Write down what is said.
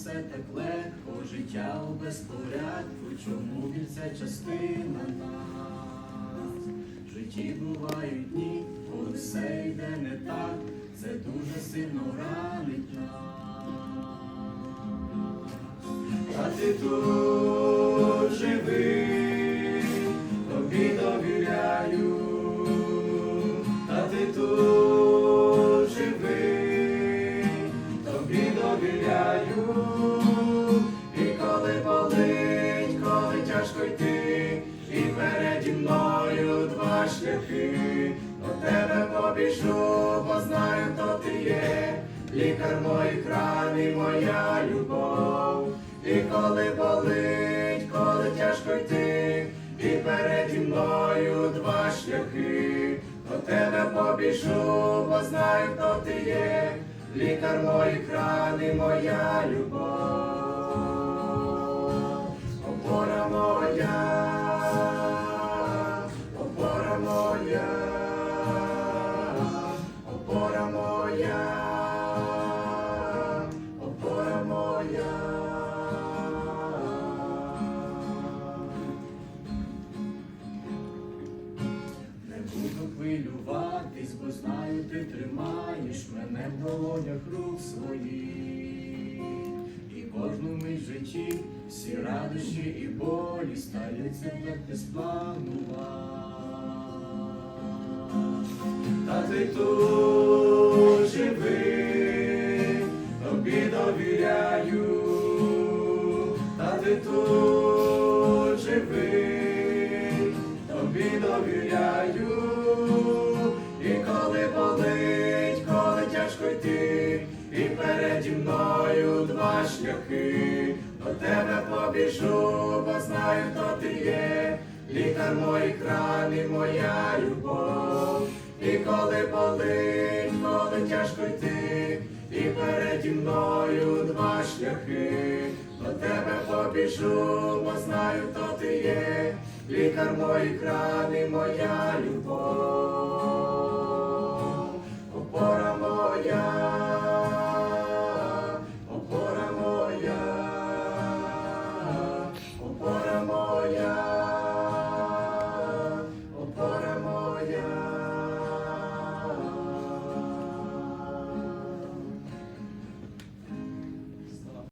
все так легко, життя у безпорядку, чому біль це частина нас? В житті бувають дні, коли все йде не так, це дуже сильно ранить нас. А ти тут довіряю, і коли болить, коли тяжко йти, і переді мною два шляхи, до тебе побіжу, бо знаю, хто ти є, лікар моїх ран і моя любов. І коли болить, коли тяжко йти, і переді мною два шляхи, до тебе побіжу, бо знаю, хто ти є, лікар моїх ран моя любов, хвилюватись, бо знаю, ти тримаєш мене в долонях рук своїх. І кожну мить житті всі радощі і болі стаються, як ти спланував. Та ти тут переді мною два шляхи, до тебе побіжу, бо знаю, хто ти є, лікар моїх ран і моя любов. І коли болить, коли тяжко йти, і переді мною два шляхи, до тебе побіжу, бо знаю, хто ти є, лікар моїх ран і моя любов.